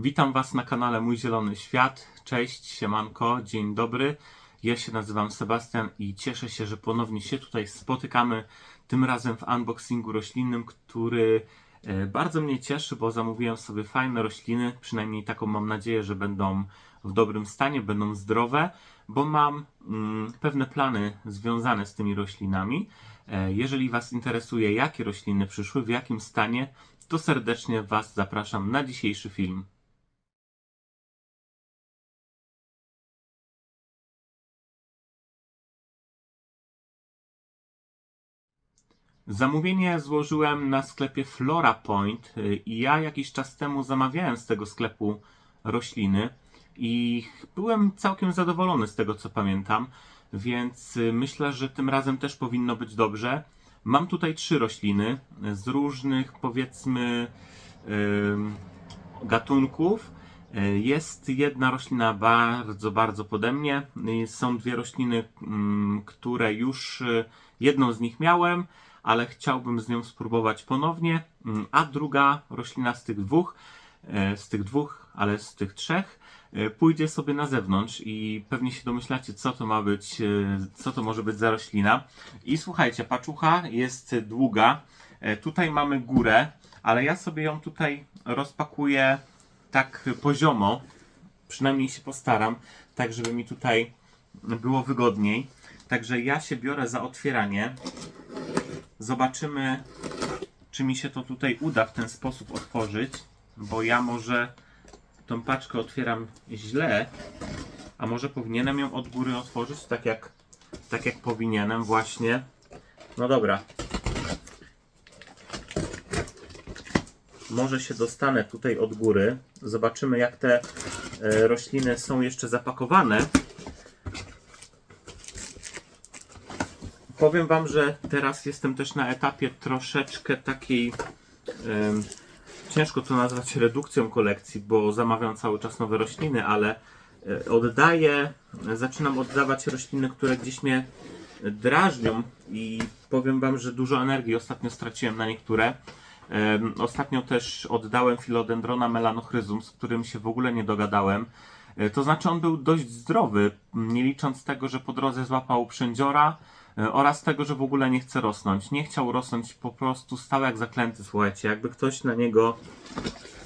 Witam Was na kanale Mój Zielony Świat. Cześć, siemanko, dzień dobry. Ja się nazywam Sebastian i cieszę się, że ponownie się tutaj spotykamy. Tym razem w unboxingu roślinnym, który e, bardzo mnie cieszy, bo zamówiłem sobie fajne rośliny. Przynajmniej taką mam nadzieję, że będą w dobrym stanie, będą zdrowe, bo mam mm, pewne plany związane z tymi roślinami. E, Jeżeli Was interesuje, jakie rośliny przyszły, w jakim stanie, to serdecznie Was zapraszam na dzisiejszy film. Zamówienie złożyłem na sklepie Flora Point y, i ja jakiś czas temu zamawiałem z tego sklepu rośliny i byłem całkiem zadowolony z tego co pamiętam, więc y, myślę, że tym razem też powinno być dobrze. Mam tutaj trzy rośliny z różnych powiedzmy gatunków. Y, Jest jedna roślina bardzo, bardzo pode mnie. Y, Są dwie rośliny, mm, które już y, jedną z nich miałem, ale chciałbym z nią spróbować ponownie. Mm, A druga roślina z tych dwóch, e, z tych dwóch, ale z tych trzech, e, pójdzie sobie na zewnątrz i pewnie się domyślacie, co to ma być, e, co to może być za roślina. I słuchajcie, paczucha jest długa. Tutaj mamy górę, ale ja sobie ją tutaj rozpakuję tak poziomo. Przynajmniej się postaram, tak żeby mi tutaj było wygodniej. Także ja się biorę za otwieranie. Zobaczymy, czy mi się to tutaj uda w ten sposób otworzyć, bo ja może tą paczkę otwieram źle, a może powinienem ją od góry otworzyć, tak jak, tak jak powinienem właśnie. No dobra. Może się dostanę tutaj od góry. Zobaczymy, jak te e, rośliny są jeszcze zapakowane. Powiem Wam, że teraz jestem też na etapie troszeczkę takiej. em, ciężko to nazwać redukcją kolekcji, bo zamawiam cały czas nowe rośliny, ale e, oddaję, zaczynam oddawać rośliny, które gdzieś mnie drażnią i powiem Wam, że dużo energii ostatnio straciłem na niektóre. Ostatnio też oddałem filodendrona melanochryzum, z którym się w ogóle nie dogadałem. E, To znaczy on był dość zdrowy, nie licząc tego, że po drodze złapał przędziora oraz tego, że w ogóle nie chce rosnąć. Nie chciał rosnąć, po prostu stał jak zaklęty, słuchajcie. Jakby ktoś na niego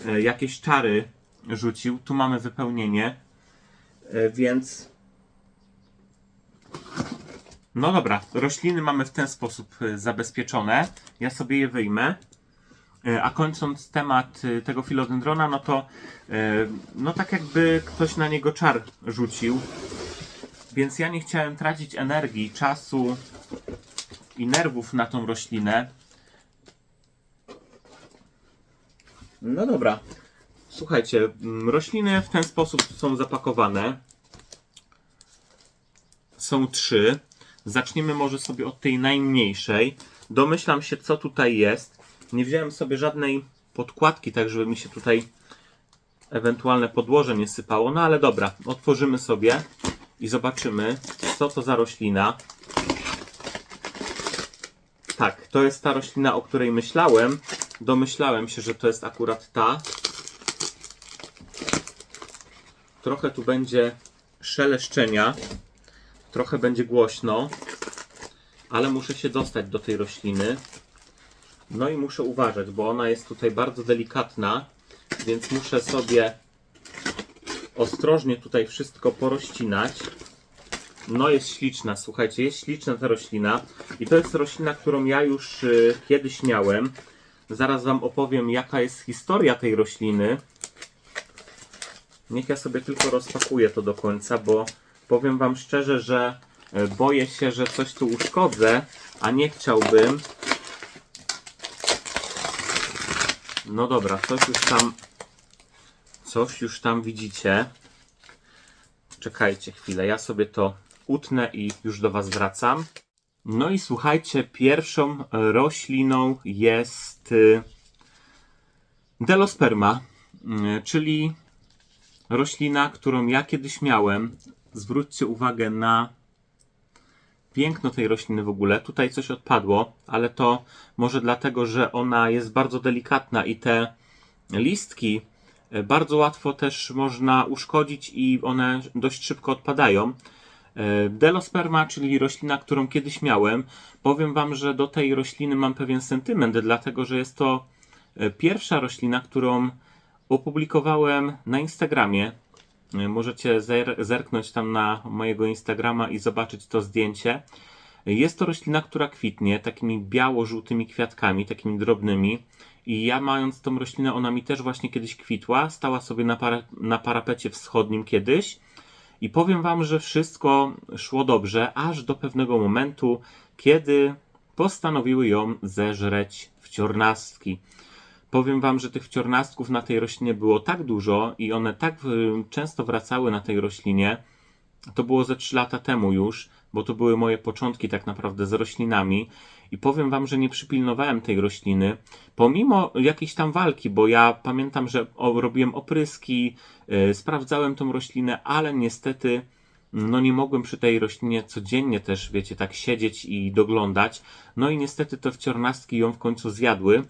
e, jakieś czary rzucił. Tu mamy wypełnienie, e, więc... No dobra, rośliny mamy w ten sposób e, zabezpieczone. Ja sobie je wyjmę. E, A kończąc temat e, tego filodendrona, no to e, no tak jakby ktoś na niego czar rzucił. Więc ja nie chciałem tracić energii, czasu i nerwów na tą roślinę. No dobra. Słuchajcie, mm, rośliny w ten sposób są zapakowane. Są trzy. Zaczniemy może sobie od tej najmniejszej. Domyślam się, co tutaj jest. Nie wziąłem sobie żadnej podkładki, tak żeby mi się tutaj ewentualne podłoże nie sypało. No ale dobra, otworzymy sobie i zobaczymy, co to za roślina. Tak, to jest ta roślina, o której myślałem. Domyślałem się, że to jest akurat ta. Trochę tu będzie szeleszczenia, trochę będzie głośno, ale muszę się dostać do tej rośliny. No i muszę uważać, bo ona jest tutaj bardzo delikatna, więc muszę sobie ostrożnie tutaj wszystko porozcinać. No jest śliczna, słuchajcie, jest śliczna ta roślina i to jest roślina, którą ja już y, kiedyś miałem. Zaraz Wam opowiem, jaka jest historia tej rośliny. Niech ja sobie tylko rozpakuję to do końca, bo powiem Wam szczerze, że y, boję się, że coś tu uszkodzę, a nie chciałbym. No dobra, coś już tam coś już tam widzicie. Czekajcie chwilę, ja sobie to utnę i już do Was wracam. No i słuchajcie, pierwszą rośliną jest y, Delosperma, y, czyli roślina, którą ja kiedyś miałem. Zwróćcie uwagę na piękno tej rośliny w ogóle. Tutaj coś odpadło, ale to może dlatego, że ona jest bardzo delikatna i te listki Bardzo łatwo też można uszkodzić i one dość szybko odpadają. E, Delosperma, czyli roślina, którą kiedyś miałem, powiem Wam, że do tej rośliny mam pewien sentyment, dlatego że jest to e, pierwsza roślina, którą opublikowałem na Instagramie. E, Możecie zer- zerknąć tam na mojego Instagrama i zobaczyć to zdjęcie. Jest to roślina, która kwitnie takimi biało-żółtymi kwiatkami, takimi drobnymi. I ja mając tą roślinę, ona mi też właśnie kiedyś kwitła. Stała sobie na, para- na parapecie wschodnim kiedyś. I powiem Wam, że wszystko szło dobrze, aż do pewnego momentu, kiedy postanowiły ją zeżreć wciornastki. Powiem Wam, że tych wciornastków na tej roślinie było tak dużo i one tak y, często wracały na tej roślinie. To było ze 3 lata temu już, bo to były moje początki tak naprawdę z roślinami. I powiem Wam, że nie przypilnowałem tej rośliny, pomimo jakiejś tam walki, bo ja pamiętam, że robiłem opryski, yy, sprawdzałem tą roślinę, ale niestety no nie mogłem przy tej roślinie codziennie też, wiecie, tak siedzieć i doglądać. No i niestety te wciornastki ją w końcu zjadły.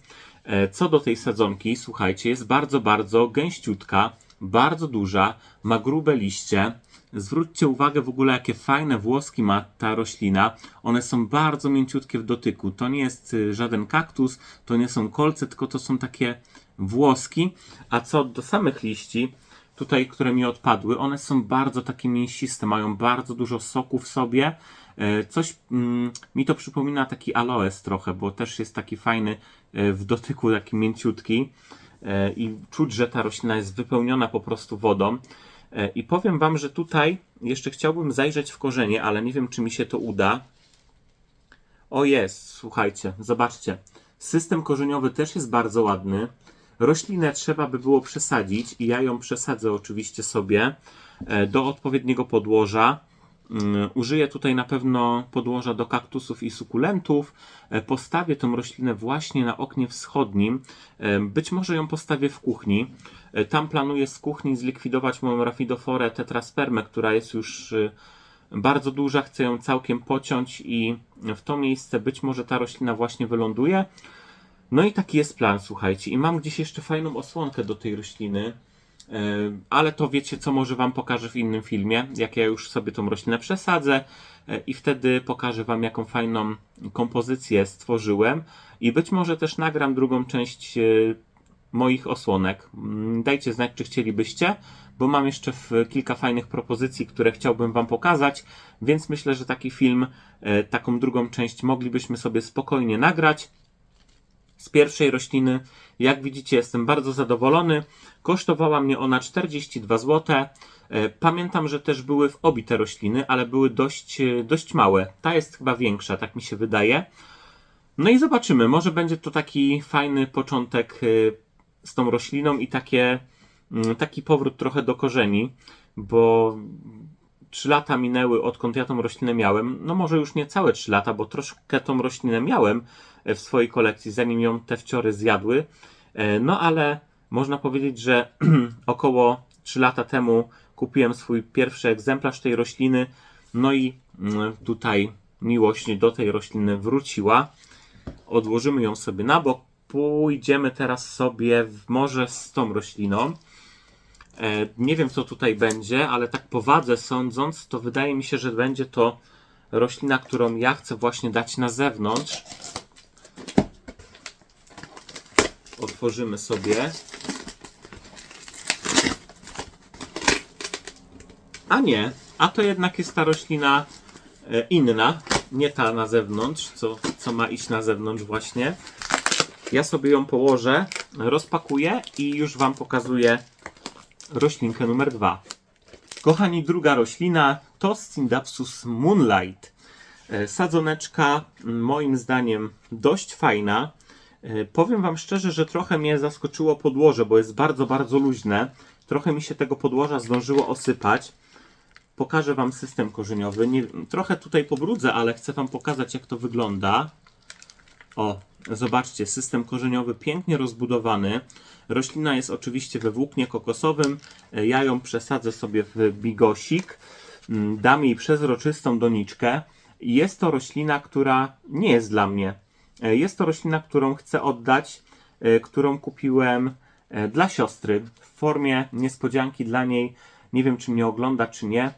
E, Co do tej sadzonki, słuchajcie, jest bardzo, bardzo gęściutka, bardzo duża, ma grube liście. Zwróćcie uwagę w ogóle, jakie fajne włoski ma ta roślina. One są bardzo mięciutkie w dotyku. To nie jest y, żaden kaktus, to nie są kolce, tylko to są takie włoski. A co do samych liści, tutaj, które mi odpadły, one są bardzo takie mięsiste, mają bardzo dużo soku w sobie. E, Coś mm, mi to przypomina taki aloes trochę, bo też jest taki fajny e, w dotyku, taki mięciutki. E, I czuć, że ta roślina jest wypełniona po prostu wodą. E, I powiem Wam, że tutaj jeszcze chciałbym zajrzeć w korzenie, ale nie wiem, czy mi się to uda. O jest, słuchajcie, zobaczcie. System korzeniowy też jest bardzo ładny. Roślinę trzeba by było przesadzić i ja ją przesadzę oczywiście sobie e, do odpowiedniego podłoża. Mm, Użyję tutaj na pewno podłoża do kaktusów i sukulentów. E, Postawię tą roślinę właśnie na oknie wschodnim. E, Być może ją postawię w kuchni. E, Tam planuję z kuchni zlikwidować moją rafidoforę tetraspermę, która jest już e, bardzo duża. Chcę ją całkiem pociąć i w to miejsce być może ta roślina właśnie wyląduje. No i taki jest plan, słuchajcie. I mam gdzieś jeszcze fajną osłonkę do tej rośliny. Ale to wiecie, co może Wam pokażę w innym filmie, jak ja już sobie tą roślinę przesadzę e, i wtedy pokażę Wam, jaką fajną kompozycję stworzyłem. I być może też nagram drugą część e, moich osłonek. Mm, Dajcie znać, czy chcielibyście, bo mam jeszcze kilka fajnych propozycji, które chciałbym Wam pokazać, więc myślę, że taki film, e, taką drugą część moglibyśmy sobie spokojnie nagrać z pierwszej rośliny. Jak widzicie, jestem bardzo zadowolony. Kosztowała mnie ona 42 zł. E, Pamiętam, że też były w obi te rośliny, ale były dość, e, dość małe. Ta jest chyba większa, tak mi się wydaje. No i zobaczymy, może będzie to taki fajny początek e, z tą rośliną i takie, mm, taki powrót trochę do korzeni, bo 3 lata minęły odkąd ja tą roślinę miałem. No może już nie całe 3 lata, bo troszkę tą roślinę miałem e, w swojej kolekcji, zanim ją te wciory zjadły. E, No ale można powiedzieć, że około 3 lata temu kupiłem swój pierwszy egzemplarz tej rośliny. No i mm, tutaj miłość do tej rośliny wróciła. Odłożymy ją sobie na bok. Pójdziemy teraz sobie w morze z tą rośliną. E, Nie wiem, co tutaj będzie, ale tak po wadze sądząc, to wydaje mi się, że będzie to roślina, którą ja chcę właśnie dać na zewnątrz. Otworzymy sobie. A nie, a to jednak jest ta roślina e, inna, nie ta na zewnątrz, co, co ma iść na zewnątrz właśnie. Ja sobie ją położę, rozpakuję i już Wam pokazuję roślinkę numer dwa. Kochani, druga roślina to Scindapsus moonlight. E, Sadzoneczka, moim zdaniem, dość fajna. E, Powiem Wam szczerze, że trochę mnie zaskoczyło podłoże, bo jest bardzo, bardzo luźne. Trochę mi się tego podłoża zdążyło osypać. Pokażę Wam system korzeniowy. Nie, trochę tutaj pobrudzę, ale chcę Wam pokazać, jak to wygląda. O, zobaczcie, system korzeniowy pięknie rozbudowany. Roślina jest oczywiście we włóknie kokosowym. Ja ją przesadzę sobie w bigosik. Mm, Dam jej przezroczystą doniczkę. Jest to roślina, która nie jest dla mnie. E, Jest to roślina, którą chcę oddać, e, którą kupiłem e, dla siostry w formie niespodzianki dla niej. Nie wiem, czy mnie ogląda, czy nie,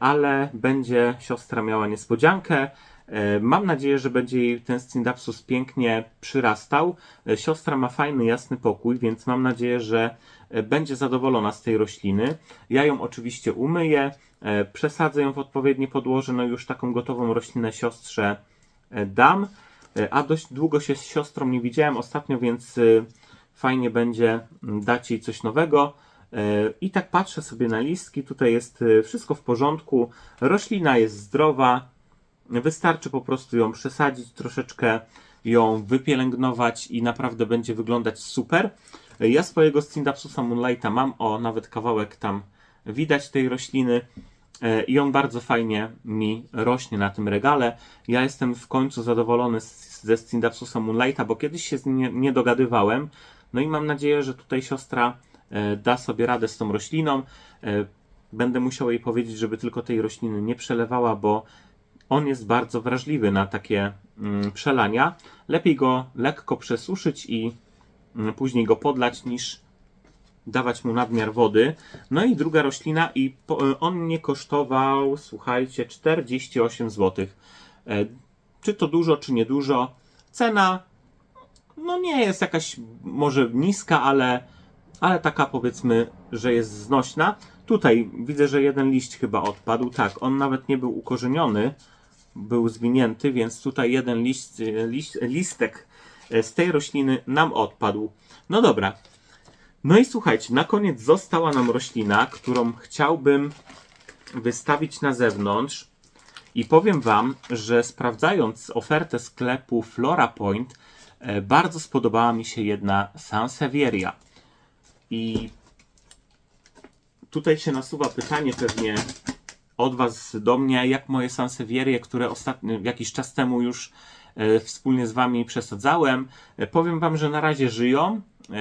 ale będzie siostra miała niespodziankę. E, Mam nadzieję, że będzie jej ten Scindapsus pięknie przyrastał. E, Siostra ma fajny, jasny pokój, więc mam nadzieję, że e, będzie zadowolona z tej rośliny. Ja ją oczywiście umyję, przesadzę ją w odpowiednie podłoże, no już taką gotową roślinę siostrze dam. A dość długo się z siostrą nie widziałem ostatnio, więc fajnie będzie mm, dać jej coś nowego. I tak patrzę sobie na listki, tutaj jest wszystko w porządku, roślina jest zdrowa, Wystarczy po prostu ją przesadzić, troszeczkę ją wypielęgnować i naprawdę będzie wyglądać super. Ja swojego Scindapsusa Moonlighta mam, o nawet kawałek tam widać tej rośliny e, i on bardzo fajnie mi rośnie na tym regale. Ja jestem w końcu zadowolony ze Scindapsusa Moonlighta, bo kiedyś się z nim nie, nie dogadywałem. No i mam nadzieję, że tutaj siostra e, da sobie radę z tą rośliną. E, Będę musiał jej powiedzieć, żeby tylko tej rośliny nie przelewała, bo on jest bardzo wrażliwy na takie mm, przelania. Lepiej go lekko przesuszyć i mm, później go podlać niż dawać mu nadmiar wody. No i druga roślina i po, on mnie kosztował, słuchajcie, 48 zł. E, czy to dużo, czy niedużo? Cena no nie jest jakaś może niska, ale, ale taka powiedzmy, że jest znośna. Tutaj widzę, że jeden liść chyba odpadł. Tak, on nawet nie był ukorzeniony, był zwinięty, więc tutaj jeden liść, liść, listek z tej rośliny nam odpadł. No dobra. No i słuchajcie, na koniec została nam roślina, którą chciałbym wystawić na zewnątrz. I powiem Wam, że sprawdzając ofertę sklepu Flora Point, e, bardzo spodobała mi się jedna Sansevieria. I tutaj się nasuwa pytanie pewnie od Was do mnie, jak moje Sansevierie, które ostatnio, jakiś czas temu już e, wspólnie z Wami przesadzałem. E, powiem Wam, że na razie żyją. E,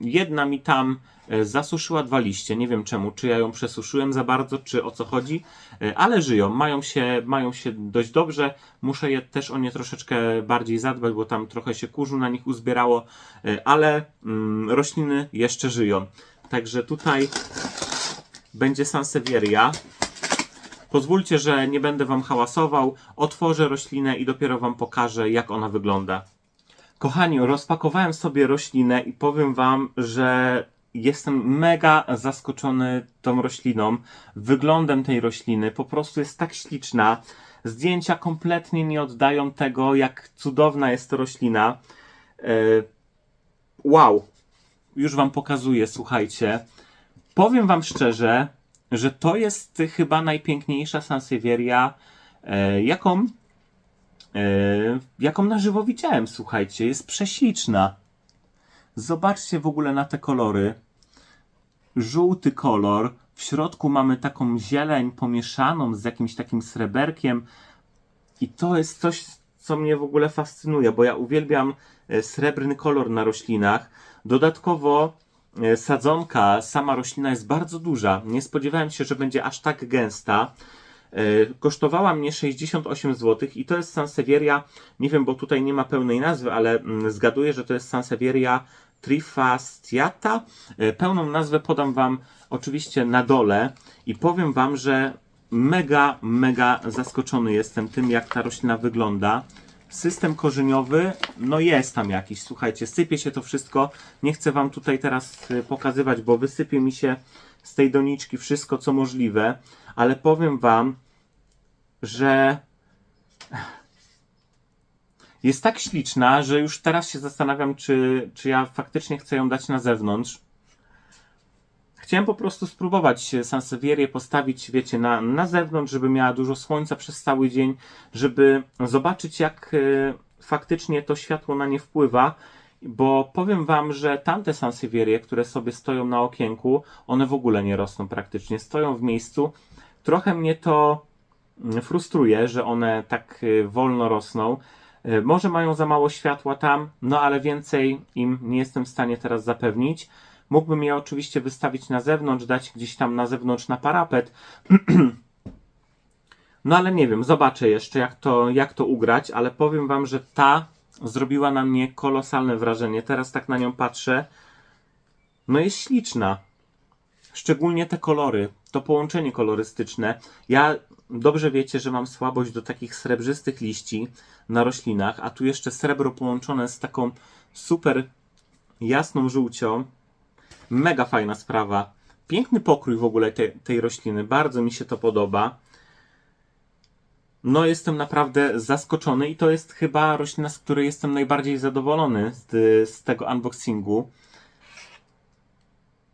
Jedna mi tam zasuszyła dwa liście. Nie wiem czemu, czy ja ją przesuszyłem za bardzo, czy o co chodzi, ale żyją. Mają się, mają się dość dobrze. Muszę je też o nie troszeczkę bardziej zadbać, bo tam trochę się kurzu na nich uzbierało, ale mm, rośliny jeszcze żyją. Także tutaj będzie Sansevieria. Pozwólcie, że nie będę Wam hałasował. Otworzę roślinę i dopiero Wam pokażę, jak ona wygląda. Kochani, rozpakowałem sobie roślinę i powiem Wam, że jestem mega zaskoczony tą rośliną, wyglądem tej rośliny. Po prostu jest tak śliczna. Zdjęcia kompletnie nie oddają tego, jak cudowna jest roślina. E, Wow, już Wam pokazuję, słuchajcie. Powiem Wam szczerze, że to jest chyba najpiękniejsza Sansevieria, e, jaką, e, jaką na żywo widziałem, słuchajcie. Jest prześliczna. Zobaczcie w ogóle na te kolory. Żółty kolor. W środku mamy taką zieleń pomieszaną z jakimś takim sreberkiem. I to jest coś, co mnie w ogóle fascynuje, bo ja uwielbiam e, srebrny kolor na roślinach. Dodatkowo sadzonka, sama roślina jest bardzo duża. Nie spodziewałem się, że będzie aż tak gęsta. E, Kosztowała mnie 68 zł i to jest Sansevieria, nie wiem, bo tutaj nie ma pełnej nazwy, ale mm, zgaduję, że to jest Sansevieria trifastiata. E, Pełną nazwę podam Wam oczywiście na dole i powiem Wam, że mega, mega zaskoczony jestem tym, jak ta roślina wygląda. System korzeniowy, no jest tam jakiś, słuchajcie, sypie się to wszystko. Nie chcę Wam tutaj teraz y, pokazywać, bo wysypie mi się z tej doniczki wszystko, co możliwe, ale powiem Wam, że jest tak śliczna, że już teraz się zastanawiam, czy, czy ja faktycznie chcę ją dać na zewnątrz. Chciałem po prostu spróbować Sansevierię postawić, wiecie, na, na zewnątrz, żeby miała dużo słońca przez cały dzień, żeby zobaczyć, jak e, faktycznie to światło na nie wpływa. Bo powiem Wam, że tamte Sansevierie, które sobie stoją na okienku, one w ogóle nie rosną praktycznie, stoją w miejscu. Trochę mnie to mm, frustruje, że one tak e, wolno rosną. E, Może mają za mało światła tam, no ale więcej im nie jestem w stanie teraz zapewnić. Mógłbym je oczywiście wystawić na zewnątrz, dać gdzieś tam na zewnątrz na parapet. No ale nie wiem, zobaczę jeszcze jak to, jak to ugrać, ale powiem Wam, że ta zrobiła na mnie kolosalne wrażenie. Teraz tak na nią patrzę. no jest śliczna. Szczególnie te kolory, to połączenie kolorystyczne. Ja dobrze wiecie, że mam słabość do takich srebrzystych liści na roślinach, a tu jeszcze srebro połączone z taką super jasną żółcią. Mega fajna sprawa. Piękny pokrój w ogóle te, tej rośliny, bardzo mi się to podoba. No, jestem naprawdę zaskoczony i to jest chyba roślina, z której jestem najbardziej zadowolony z, z tego unboxingu.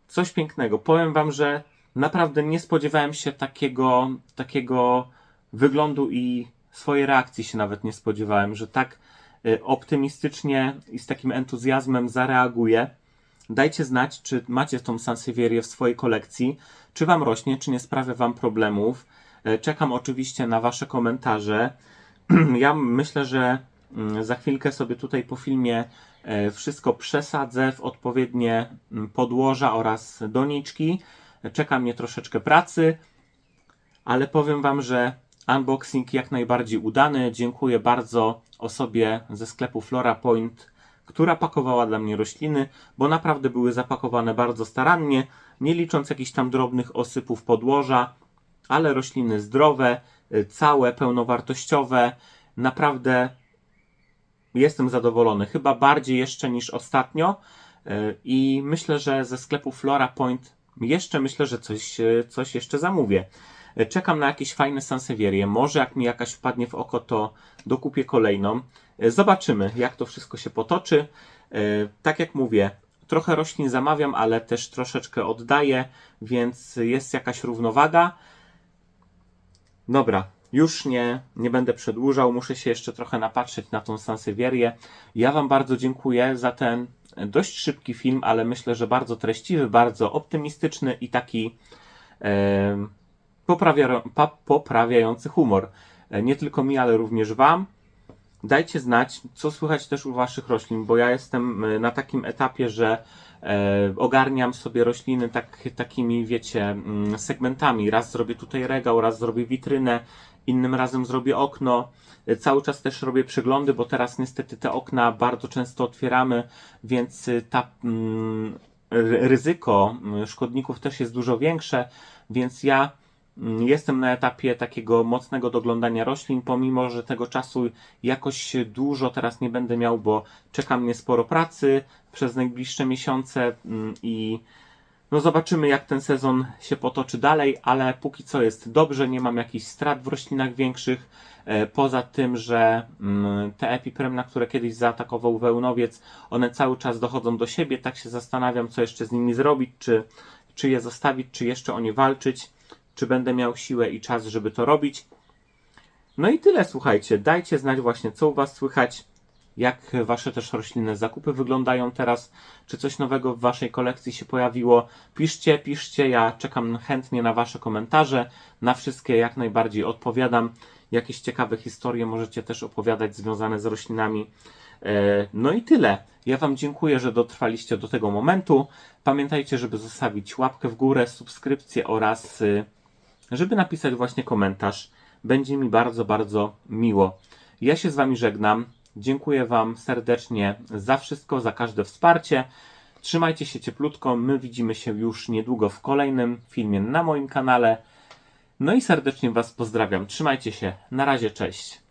Coś pięknego. Powiem Wam, że naprawdę nie spodziewałem się takiego, takiego wyglądu i swojej reakcji się nawet nie spodziewałem, że tak y, optymistycznie i z takim entuzjazmem zareaguje. Dajcie znać, czy macie tą Sansevierię w swojej kolekcji, czy Wam rośnie, czy nie sprawia Wam problemów. E, Czekam oczywiście na Wasze komentarze. Ja myślę, że mm, za chwilkę sobie tutaj po filmie e, wszystko przesadzę w odpowiednie mm, podłoża oraz doniczki. Czeka mnie troszeczkę pracy, ale powiem Wam, że unboxing jak najbardziej udany. Dziękuję bardzo osobie ze sklepu Flora Point, która pakowała dla mnie rośliny, bo naprawdę były zapakowane bardzo starannie, nie licząc jakichś tam drobnych osypów podłoża, ale rośliny zdrowe, y, całe, pełnowartościowe. Naprawdę jestem zadowolony. Chyba bardziej jeszcze niż ostatnio. Y, I myślę, że ze sklepu Flora Point jeszcze myślę, że coś, y, coś jeszcze zamówię. Czekam na jakieś fajne sansewierie. Może jak mi jakaś wpadnie w oko, to dokupię kolejną. Y, Zobaczymy, jak to wszystko się potoczy. Y, Tak jak mówię, trochę roślin zamawiam, ale też troszeczkę oddaję, więc jest jakaś równowaga. Dobra, już nie, nie będę przedłużał, muszę się jeszcze trochę napatrzeć na tą Sansevierię. Ja Wam bardzo dziękuję za ten dość szybki film, ale myślę, że bardzo treściwy, bardzo optymistyczny i taki e, poprawia, poprawiający humor. E, nie tylko mi, ale również Wam. Dajcie znać, co słychać też u Waszych roślin, bo ja jestem e, na takim etapie, że e, ogarniam sobie rośliny tak, takimi, wiecie, mm, segmentami. Raz zrobię tutaj regał, raz zrobię witrynę, innym razem zrobię okno. E, Cały czas też robię przeglądy, bo teraz niestety te okna bardzo często otwieramy, więc ta mm, ry- ryzyko mm, szkodników też jest dużo większe, więc ja jestem na etapie takiego mocnego doglądania roślin, pomimo że tego czasu jakoś dużo teraz nie będę miał, bo czeka mnie sporo pracy przez najbliższe miesiące mm, i no zobaczymy jak ten sezon się potoczy dalej, ale póki co jest dobrze, nie mam jakichś strat w roślinach większych. E, Poza tym, że mm, te epipremna, które kiedyś zaatakował wełnowiec, one cały czas dochodzą do siebie. Tak się zastanawiam, co jeszcze z nimi zrobić, czy, czy je zostawić, czy jeszcze o nie walczyć, czy będę miał siłę i czas, żeby to robić. No i tyle, słuchajcie. Dajcie znać właśnie, co u Was słychać, jak Wasze też roślinne zakupy wyglądają teraz, czy coś nowego w Waszej kolekcji się pojawiło. Piszcie, piszcie, ja czekam chętnie na Wasze komentarze. Na wszystkie jak najbardziej odpowiadam. Jakieś ciekawe historie możecie też opowiadać związane z roślinami. E, No i tyle. Ja Wam dziękuję, że dotrwaliście do tego momentu. Pamiętajcie, żeby zostawić łapkę w górę, subskrypcję oraz y, żeby napisać właśnie komentarz. Będzie mi bardzo, bardzo miło. Ja się z Wami żegnam. Dziękuję Wam serdecznie za wszystko, za każde wsparcie. Trzymajcie się cieplutko. My widzimy się już niedługo w kolejnym filmie na moim kanale. No i serdecznie Was pozdrawiam. Trzymajcie się. Na razie, cześć.